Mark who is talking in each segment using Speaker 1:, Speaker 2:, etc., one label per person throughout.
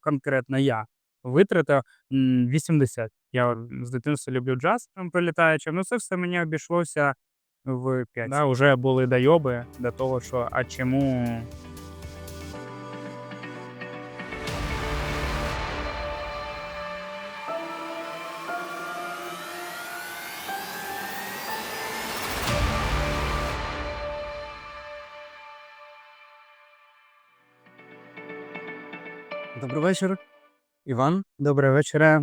Speaker 1: конкретно я витратив м, 80. Я з дитинства люблю джаз прилітаючи. Ну це все мені обійшлося в 5. Да, вже були дойоби до того, що а чому
Speaker 2: вечір, Іван.
Speaker 1: вечора.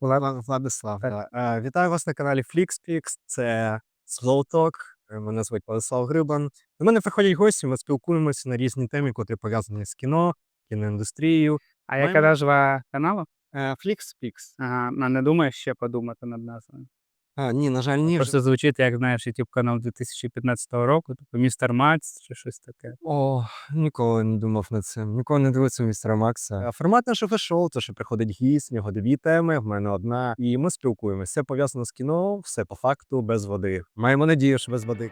Speaker 2: Влад... Владислав. да. Е, Вітаю вас на каналі FlixPix. Це Slow Talk. Е, Мене звуть Владислав Грибан. До мене приходять гості, ми спілкуємося на різні теми, котрі пов'язані з кіно, кіноіндустрією.
Speaker 1: А яка назва каналу?
Speaker 2: Е, FlixPix.
Speaker 1: Ага, не думаєш ще подумати над назвою?
Speaker 2: А, ні, на жаль, ні.
Speaker 1: Просто звучить, як знаєш, YouTube канал 2015 року, тобто містер Макс чи щось таке.
Speaker 2: О, ніколи не думав над цим. Ніколи не дивився містера Макса. Е, Формат нашого шоу, то що приходить гість, в нього дві теми, в мене одна. І ми спілкуємося. Все пов'язано з кіно, все по факту, без води. Маємо надію, що без води.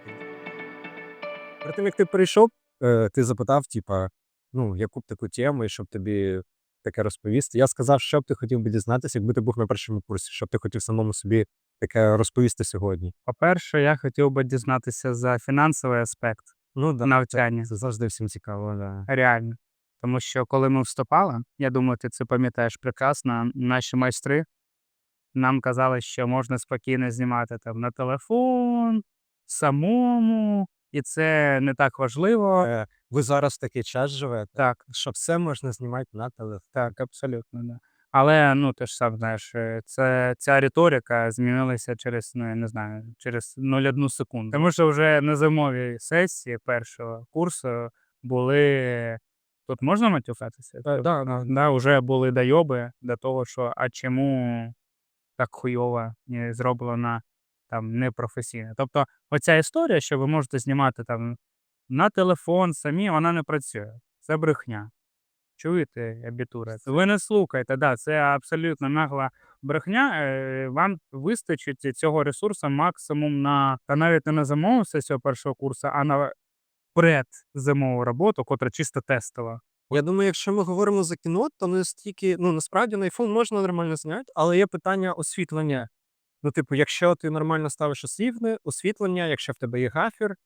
Speaker 2: Перед тим, як ти прийшов, е, ти запитав, типа, ну, яку б таку тему, і щоб тобі таке розповісти. Я сказав, що б ти хотів би дізнатися, якби ти був на першому курсі, що б ти хотів самому собі таке розповісти сьогодні.
Speaker 1: По-перше, я хотів би дізнатися за фінансовий аспект
Speaker 2: Ну, да,
Speaker 1: навчання.
Speaker 2: це завжди всім цікаво, да.
Speaker 1: Реально. Тому що коли ми вступали, я думаю, ти це пам'ятаєш прекрасно, наші майстри нам казали, що можна спокійно знімати там на телефон, самому, і це не так важливо.
Speaker 2: Е, Ви зараз в такий час живете,
Speaker 1: Так,
Speaker 2: що все можна знімати на телефон.
Speaker 1: так, абсолютно, да. Але ну ти ж сам знаєш, е, це ця риторика змінилася через, ну я не знаю, через 0,1 секунду. Тому що вже на зимовій сесії першого курсу були. Тут можна матюкатися?
Speaker 2: Да, да, да.
Speaker 1: да, вже були дойоби до того, що а чому так хуйово не зроблено там непрофесійно. Тобто, оця історія, що ви можете знімати там на телефон самі, вона не працює. Це брехня. Чуєте, абітура? Ви не слухайте, да, це абсолютно нагла брехня. Е, Вам вистачить цього ресурсу максимум на та навіть не на зимову сесію першого курсу, а на предзимову роботу, котра чисто тестова.
Speaker 2: Я думаю, якщо ми говоримо за кіно, то не стільки, ну насправді на iPhone можна нормально зняти, але є питання освітлення. Ну, типу, якщо ти нормально ставиш освітлення, освітлення, якщо в тебе є гафір,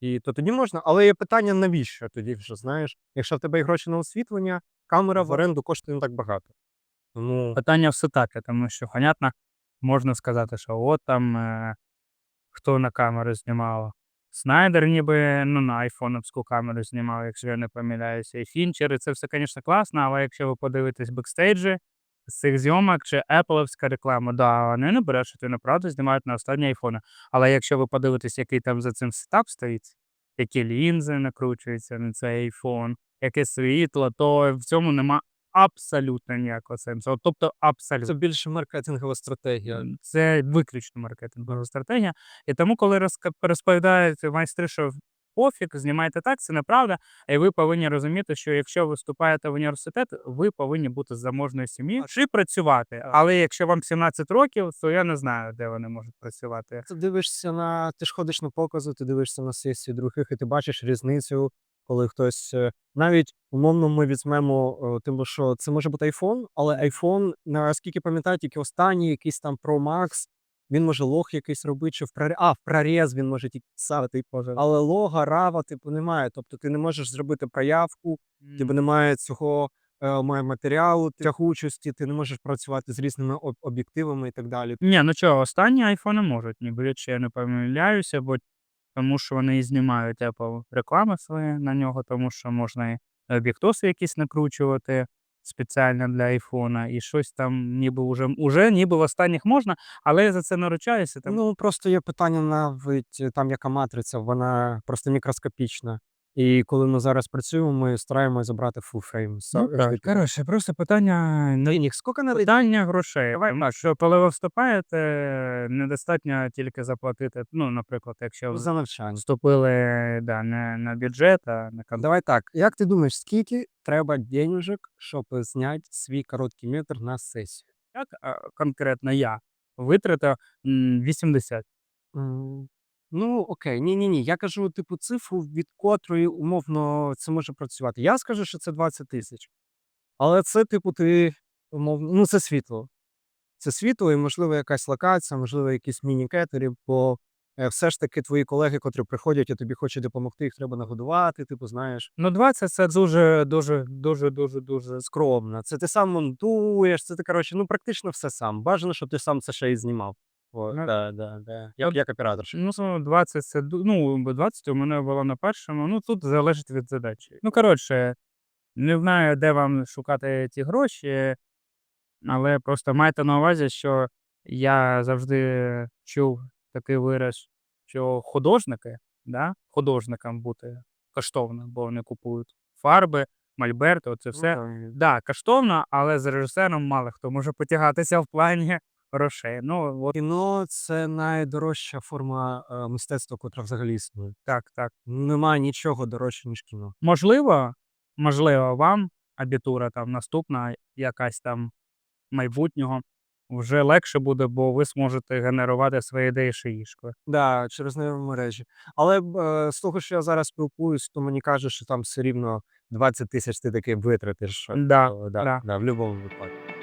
Speaker 2: і то тоді можна. Але є питання, навіщо тоді вже знаєш? Якщо в тебе є гроші на освітлення, камера в оренду коштує не так багато. Тому
Speaker 1: Питання все таке, тому що, понятно, можна сказати, що от там е, хто на камеру знімав. Снайдер ніби ну, на айфоновську камеру знімав, якщо я не помиляюся. І фінчери, це все, звісно, класно, але якщо ви подивитесь бекстейджі з цих зйомок чи Apple'овська реклама, да, вони не беруть, що ти направду знімають на останні айфони. Але якщо ви подивитесь, який там за цим сетап стоїть, які лінзи накручуються на цей айфон, яке світло, то в цьому нема абсолютно ніякого сенсу. Тобто, абсолютно.
Speaker 2: це більше маркетингова стратегія.
Speaker 1: Це виключно маркетингова стратегія. І тому, коли розповідають майстри, що пофіг, знімайте так, це неправда. І ви повинні розуміти, що якщо ви вступаєте в університет, ви повинні бути з заможної сім'ї чи працювати. Але якщо вам 17 років, то я не знаю, де вони можуть працювати.
Speaker 2: Ти дивишся на. Ти ж ходиш на покази, ти дивишся на сесії других, і ти бачиш різницю, коли хтось. е, Навіть умовно ми візьмемо, е, тому що це може бути iPhone, але iPhone, наскільки пам'ятаю, тільки останній якийсь там Pro Max, він може лог якийсь робити, чи в прорез, а, в прорез він може тільки писати, але лога, рава, типу, немає. Тобто ти не можеш зробити проявку, тебе немає цього е, матеріалу, тягучості, ти не можеш працювати з різними об'єктивами і так далі.
Speaker 1: Ні, ну чого, останні айфони можуть, ніби чи я не помиляюся, бо тому що вони і знімають Apple реклами свої на нього, тому що можна і об'єктоси якісь накручувати спеціально для айфона, і щось там ніби уже, уже ніби в останніх можна, але я за це наручаюся. Там...
Speaker 2: Ну просто є питання навіть там, яка матриця, вона просто мікроскопічна. І коли ми зараз працюємо, ми стараємося забрати full frame.
Speaker 1: Ну, так, коротше, просто питання ну,
Speaker 2: Денег, скільки надо?
Speaker 1: питання грошей. Тому що коли ви вступаєте, недостатньо тільки заплатити. Ну, наприклад, якщо ви
Speaker 2: за навчання.
Speaker 1: вступили да, не на бюджет, а на кон-
Speaker 2: Давай так. Як ти думаєш, скільки треба денежок, щоб зняти свій короткий метр на сесію?
Speaker 1: як конкретно я витратив м, 80.
Speaker 2: М, Ну, окей, ні, ні, ні. Я кажу, типу, цифру, від котрої умовно це може працювати. Я скажу, що це 20 тисяч. Але це, типу, ти умовно, ну це світло. Це світло, і можливо якась локація, можливо, якісь міні-кетери, бо е, все ж таки твої колеги, котрі приходять і тобі хочуть допомогти, їх треба нагодувати, типу, знаєш.
Speaker 1: Ну, 20 це дуже, дуже, дуже, дуже, дуже
Speaker 2: скромно. Це ти сам монтуєш, це ти, коротше, ну практично все сам. Бажано, щоб ти сам це ще і знімав. О,
Speaker 1: Ну,
Speaker 2: да, да, да. Як, як оператор.
Speaker 1: Ну, 20 це ну, 20 у мене було на першому. Ну, тут залежить від задачі. Ну, коротше, не знаю, де вам шукати ті гроші, але просто майте на увазі, що я завжди чув такий вираз, що художники, да, художникам бути коштовно, бо вони купують фарби, мольберти, оце все.
Speaker 2: Ну,
Speaker 1: Да, коштовно, але з режисером мало хто може потягатися в плані грошей. Ну, от
Speaker 2: Кіно це найдорожча форма е, мистецтва, котра взагалі існує.
Speaker 1: так, так.
Speaker 2: Немає нічого дорожче, ніж кіно.
Speaker 1: Можливо, можливо, вам абітура там наступна, якась там майбутнього, вже легше буде, бо ви зможете генерувати свої ідеї шиїшкою.
Speaker 2: Да, через нейромережі. Але е, з того, що я зараз спілкуюсь, то мені кажуть, що там все рівно 20 тисяч ти таки витратиш.
Speaker 1: Да,
Speaker 2: да.
Speaker 1: да,
Speaker 2: в будь-якому випадку.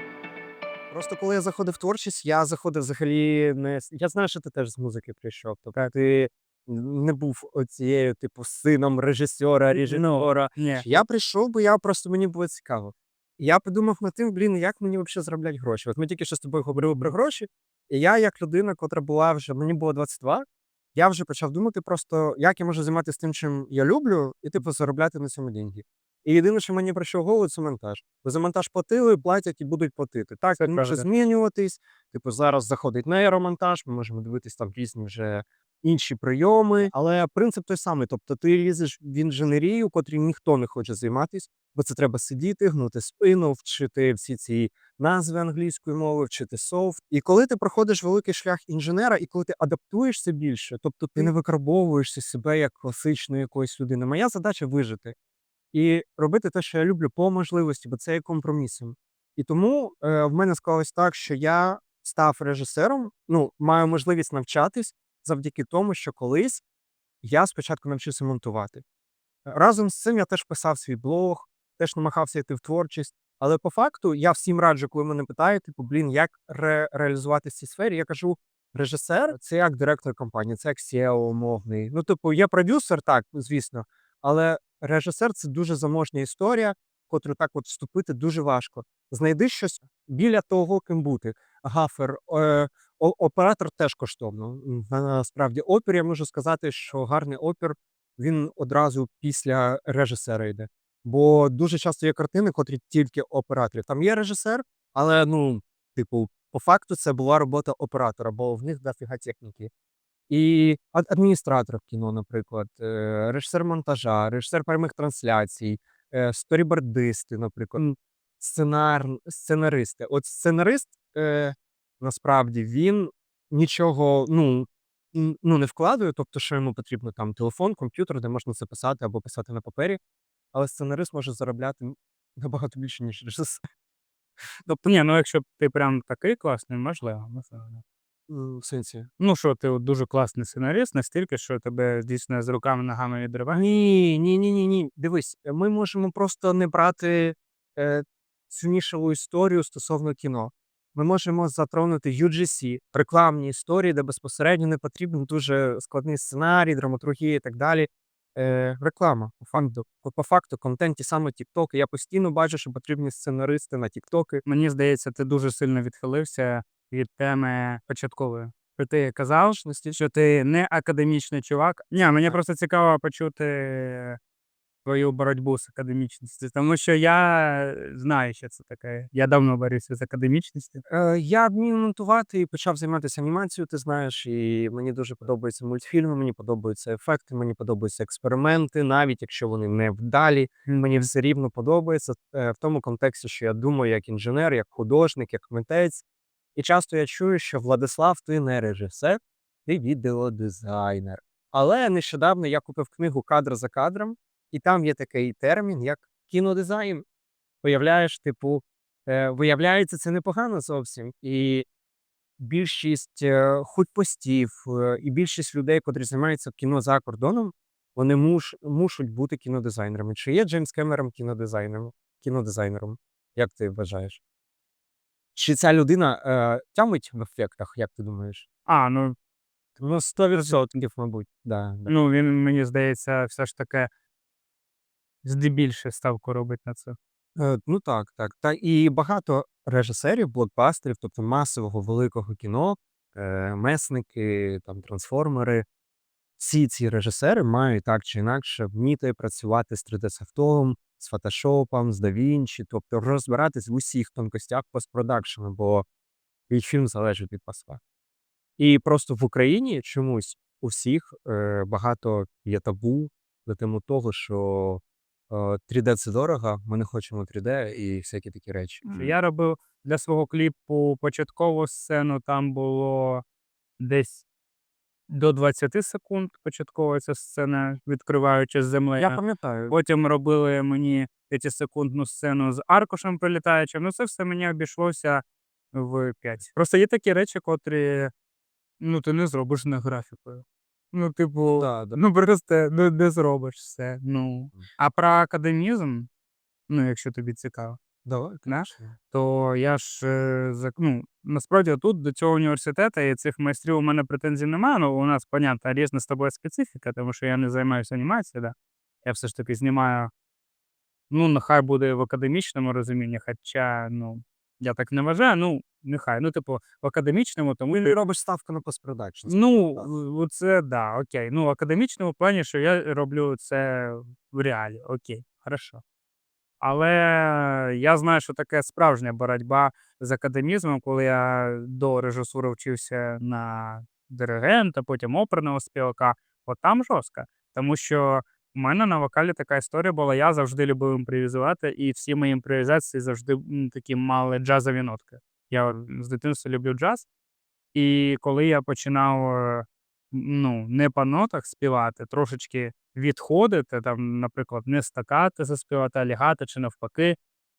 Speaker 2: Просто коли я заходив в творчість, я заходив взагалі не. Я знаю, що ти теж з музики прийшов. Тобто ти не був оцією, типу, сином режисера, режисера.
Speaker 1: Ні.
Speaker 2: Я прийшов, бо я просто мені було цікаво. І я подумав над тим, блін, як мені взагалі заробляти гроші. От ми тільки що з тобою говорили про гроші, і я, як людина, котра була вже, мені було 22, я вже почав думати просто, як я можу займатися тим, чим я люблю, і типу заробляти на цьому деньги. І єдине, що мені прийшло в голову, це монтаж. Бо за монтаж платили, платять і будуть платити. Так,
Speaker 1: Це
Speaker 2: він може змінюватись. Типу, зараз заходить нейромонтаж, ми можемо дивитись там різні вже інші прийоми. Але принцип той самий. Тобто ти лізеш в інженерію, котрій ніхто не хоче займатись, бо це треба сидіти, гнути спину, вчити всі ці назви англійської мови, вчити софт. І коли ти проходиш великий шлях інженера, і коли ти адаптуєшся більше, тобто ти не викарбовуєшся себе як класичної якоїсь людини. Моя задача вижити і робити те, що я люблю, по можливості, бо це є компромісом. І тому е, в мене склалось так, що я став режисером, ну, маю можливість навчатись завдяки тому, що колись я спочатку навчився монтувати. Разом з цим я теж писав свій блог, теж намагався йти в творчість. Але по факту я всім раджу, коли мене питають, типу, блін, як ре- реалізувати в цій сфері, я кажу: режисер це як директор компанії, це як SEO умовний. Ну, типу, є продюсер, так, звісно, але режисер це дуже заможня історія, котру так от вступити дуже важко. Знайди щось біля того, ким бути. Гафер, е, оператор теж коштовно. Насправді, опір я можу сказати, що гарний опір він одразу після режисера йде. Бо дуже часто є картини, котрі тільки операторів. Там є режисер, але ну, типу, по факту це була робота оператора, бо в них дофіга техніки. І адміністратор в кіно, наприклад, е, режисер монтажа, режисер прямих трансляцій, е, сторібордисти, наприклад, сценар, сценаристи. От сценарист е, насправді він нічого ну, ну, не вкладує, тобто, що йому потрібно там телефон, комп'ютер, де можна це писати або писати на папері, але сценарист може заробляти набагато більше, ніж режисер.
Speaker 1: Тобто, ні, ну якщо ти прям такий класний, можливо, можливо.
Speaker 2: В сенсі.
Speaker 1: Ну, що ти от дуже класний сценарист, настільки, що тебе дійсно з руками ногами відриває.
Speaker 2: Ні, ні, ні, ні, ні. Дивись, ми можемо просто не брати е, цю нішеву історію стосовно кіно. Ми можемо затронути UGC, рекламні історії, де безпосередньо не потрібен дуже складний сценарій, драматургія і так далі. Е, реклама по факту, по, по факту, контенті саме TikTok. Я постійно бачу, що потрібні сценаристи на TikTok.
Speaker 1: Мені здається, ти дуже сильно відхилився від теми початкової. Що ти казав, що ти не академічний чувак. Ні, мені просто цікаво почути твою боротьбу з академічністю, тому що я знаю, що це таке. Я давно борюся з академічністю.
Speaker 2: Е, я вмію монтувати і почав займатися анімацією, ти знаєш, і мені дуже подобаються мультфільми, мені подобаються ефекти, мені подобаються експерименти, навіть якщо вони не вдалі, мені все рівно подобається е, в тому контексті, що я думаю як інженер, як художник, як митець. І часто я чую, що Владислав, ти не режисер, ти відеодизайнер. Але нещодавно я купив книгу кадр за кадром, і там є такий термін, як кінодизайн. Уявляєш, типу, Е, виявляється, це непогано зовсім. І більшість е, худпостів е, і більшість людей, котрі займаються кіно за кордоном, вони муш, мушуть бути кінодизайнерами. Чи є Джеймс Кемерон кінодизайнером? кінодизайнером? Як ти вважаєш? Чи ця людина е, тямить в ефектах, як ти думаєш?
Speaker 1: А, ну,
Speaker 2: Ну, 100%, мабуть. Да, да.
Speaker 1: ну він, мені здається, все ж таки здебільше ставку робить на це.
Speaker 2: Е, ну так, так. Та і багато режисерів, блокбастерів, тобто масового великого кіно, е, месники, там, трансформери. Всі ці режисери мають так чи інакше вміти працювати з 3D-софтом, з фотошопом, з DaVinci, тобто розбиратись в усіх тонкостях постпродакшену, бо їх фільм залежить від посла. І просто в Україні чомусь у всіх е, багато є табу на тему того, що е, 3D це дорого, ми не хочемо 3D і всякі такі речі.
Speaker 1: Я робив для свого кліпу початкову сцену, там було десь до 20 секунд початкова ця сцена, відкриваючи з землею.
Speaker 2: Я пам'ятаю.
Speaker 1: Потім робили мені 5-секундну сцену з аркушем прилітаючим. Ну, це все мені обійшлося в 5. Просто є такі речі, котрі ну, ти не зробиш на графікою. Ну, типу,
Speaker 2: Да, да.
Speaker 1: ну просто ну, не зробиш все. Ну. А про академізм, ну, якщо тобі цікаво,
Speaker 2: Давай,
Speaker 1: Да? то я ж е, зак- ну, насправді тут до цього університету і цих майстрів у мене претензій немає. Ну, у нас, понятно, різна з тобою специфіка, тому що я не займаюся анімацією, да. Я все ж таки знімаю, ну, нехай буде в академічному розумінні, хоча, ну, я так не вважаю, ну, нехай. Ну, типу, в академічному, тому
Speaker 2: Ти робиш ставку на постпродакшн.
Speaker 1: Ну,
Speaker 2: так.
Speaker 1: в- це да, окей. Ну, в академічному плані, що я роблю це в реалі. Окей, хорошо. Але я знаю, що таке справжня боротьба з академізмом, коли я до режисури вчився на диригента, потім оперного співака. От там жорстко. Тому що в мене на вокалі така історія була. Я завжди любив імпровізувати, і всі мої імпровізації завжди такі мали джазові нотки. Я з дитинства люблю джаз. І коли я починав е, ну, не по нотах співати, трошечки відходити, там, наприклад, не стакати заспівати, а лягати чи навпаки.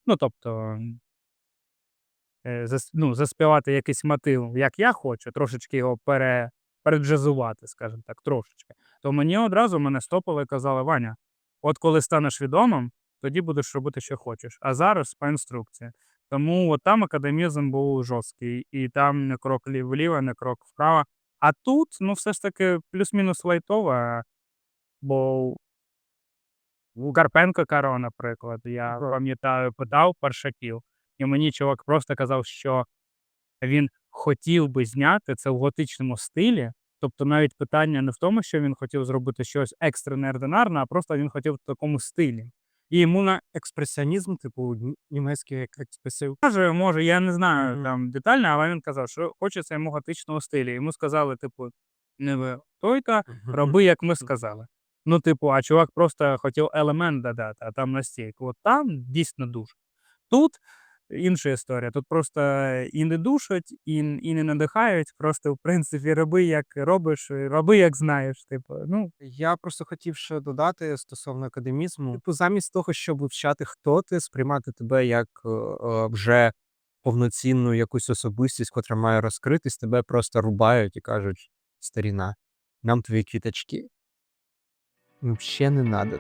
Speaker 1: Ну, тобто, е, ну, заспівати якийсь мотив, як я хочу, трошечки його пере, переджазувати, скажімо так, трошечки. То мені одразу мене стопили і казали, Ваня, от коли станеш відомим, тоді будеш робити, що хочеш. А зараз по інструкції. Тому от там академізм був жорсткий, і там не крок лів- вліво, не крок вправо. А тут, ну, все ж таки, плюс-мінус лайтове, бо у Карпенко Каро, наприклад, я пам'ятаю, питав паршаків, і мені чувак просто казав, що він хотів би зняти це в готичному стилі. Тобто навіть питання не в тому, що він хотів зробити щось екстра неординарне, а просто він хотів в такому стилі. І йому на
Speaker 2: Експресіонізм, типу німецький як експресив.
Speaker 1: Каже, може, я не знаю
Speaker 2: Мгм.
Speaker 1: там детально, але він казав, що хочеться йому готичного стилю. Йому сказали, типу, не ви той-то, роби, як ми сказали. Ну, типу, а чувак просто хотів елемент додати, а там настільки. От там дійсно дуже. Тут інша історія. Тут просто і не душать, і, і не надихають. Просто, в принципі, роби, як робиш, роби, як знаєш. Типу, ну,
Speaker 2: Я просто хотів ще додати стосовно академізму. Типу, замість того, щоб вивчати, хто ти, сприймати тебе як е, е, вже повноцінну якусь особистість, котра має розкритись, тебе просто рубають і кажуть: старіна, нам твої квіточки. Взагалі не надо.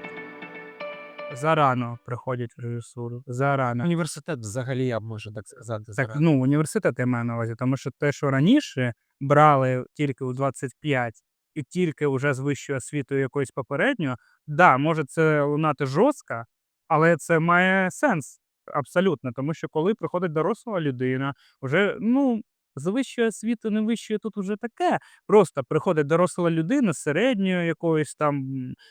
Speaker 1: зарано приходять в режисуру. Зарано.
Speaker 2: Університет взагалі, я б можу так сказати.
Speaker 1: Так,
Speaker 2: зарано.
Speaker 1: ну, університет я маю на увазі, тому що те, що раніше брали тільки у 25 і тільки вже з вищою освітою якоюсь попередньою, да, може це лунати жорстко, але це має сенс абсолютно. Тому що коли приходить доросла людина, вже ну. З вищою освітою, не вищою, тут уже таке. Просто приходить доросла людина з середньою якоюсь там,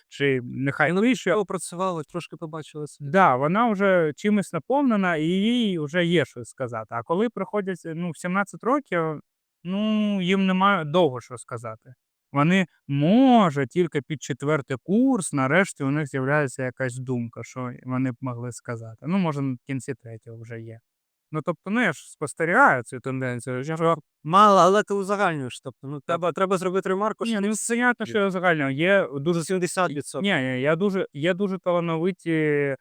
Speaker 1: чи нехай
Speaker 2: Ми працювали, трошки побачили світ.
Speaker 1: Да, вона вже чимось наповнена, і їй вже є щось сказати. А коли приходять ну, в 17 років, ну їм немає довго що сказати. Вони може тільки під четвертий курс, нарешті у них з'являється якась думка, що вони б могли сказати. Ну, може, в кінці третього вже є. Ну, тобто, ну я ж спостерігаю цю тенденцію. Я ж
Speaker 2: Мало, але ти узагальнюєш. Тобто, ну треба, треба зробити ремарку,
Speaker 1: ні,
Speaker 2: що
Speaker 1: ну понятно, що загально. Є дуже
Speaker 2: 70%.
Speaker 1: Ні, ні, я дуже, є дуже талановиті, е,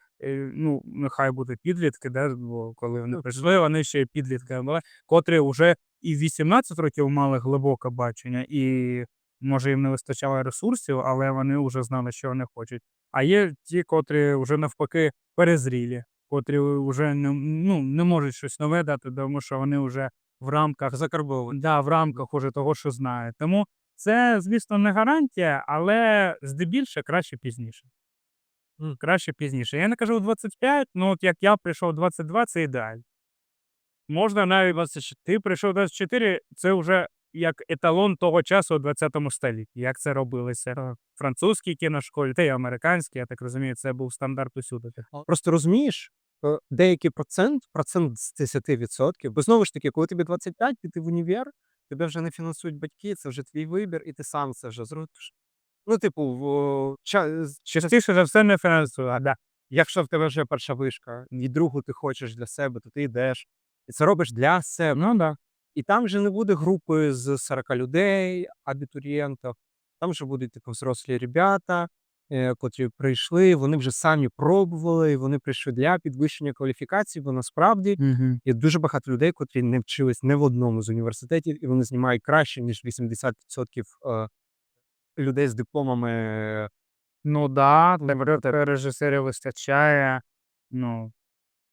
Speaker 1: ну, нехай буде підлітки, да, бо коли вони
Speaker 2: Ну,
Speaker 1: прийшли, вони ще й підлітками були, котрі вже і в 18 років мали глибоке бачення, і може їм не вистачало ресурсів, але вони вже знали, що вони хочуть. А є ті, котрі вже навпаки перезрілі, котрі вже не, ну, не можуть щось нове дати, тому що вони вже в рамках
Speaker 2: Закарбовані.
Speaker 1: да, в рамках уже того, що знають. Тому це, звісно, не гарантія, але здебільше краще пізніше.
Speaker 2: Мгм.
Speaker 1: Краще пізніше. Я не кажу 25, ну от як я прийшов 22, це ідеально. Можна навіть 24. Ти прийшов 24, це вже як еталон того часу у 20 столітті. Як це робилося? В французькій кіношколі, та й американській, я так розумію, це був стандарт усюди.
Speaker 2: Просто розумієш, деякий процент, процент з 10%, бо знову ж таки, коли тобі 25, піти в універ, тебе вже не фінансують батьки, це вже твій вибір, і ти сам це вже зробиш. Ну, типу, в, ча-
Speaker 1: Частіше за все не фінансує, да.
Speaker 2: якщо в тебе вже перша вишка, і другу ти хочеш для себе, то ти йдеш. І це робиш для себе.
Speaker 1: Ну да.
Speaker 2: І там вже не буде групи з 40 людей, абітурієнтів. Там вже будуть типу, взрослі ребята, е, котрі прийшли, вони вже самі пробували, і вони прийшли для підвищення кваліфікації, бо насправді
Speaker 1: Угу.
Speaker 2: є дуже багато людей, котрі не вчились не в одному з університетів, і вони знімають краще, ніж 80% е, людей з дипломами.
Speaker 1: Ну да, тепер тепер режисерів вистачає. Ну,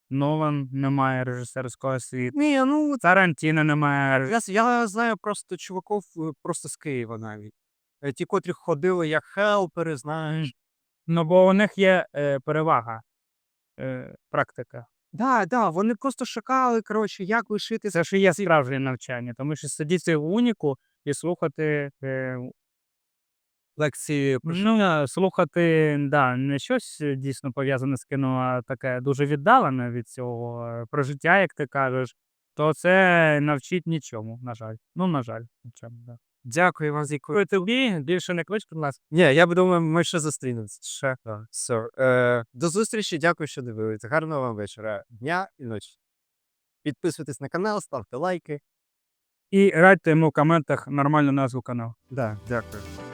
Speaker 1: Нолан не має режисерського освіти.
Speaker 2: Ні, ну
Speaker 1: Тарантіно не має.
Speaker 2: я, я знаю просто чуваків е, просто з Києва навіть. Е, Ті, котрі ходили як хелпери, знаєш.
Speaker 1: Ну, бо у них є е, перевага. Е, практика.
Speaker 2: Да, да, вони просто шукали, коротше, як лишити
Speaker 1: Це ж і є справжнє навчання, тому що сидіти в уніку і слухати. Е,
Speaker 2: лекції.
Speaker 1: ну, е, слухати, да, не щось е, дійсно пов'язане з кіно, а таке дуже віддалене від цього е, про життя, як ти кажеш, то це навчить нічому, на жаль. Ну, на жаль, нічому, да.
Speaker 2: Дякую вам
Speaker 1: Дякую тобі, більше не клич, будь ласка.
Speaker 2: Ні, я думаю, ми ще зустрінемося. Ще. Все. Е, до зустрічі, дякую, що дивилися. Гарного вам вечора, дня і ночі. Підписуйтесь на канал, ставте лайки.
Speaker 1: І радьте йому в коментах нормальну назву каналу.
Speaker 2: Да, дякую.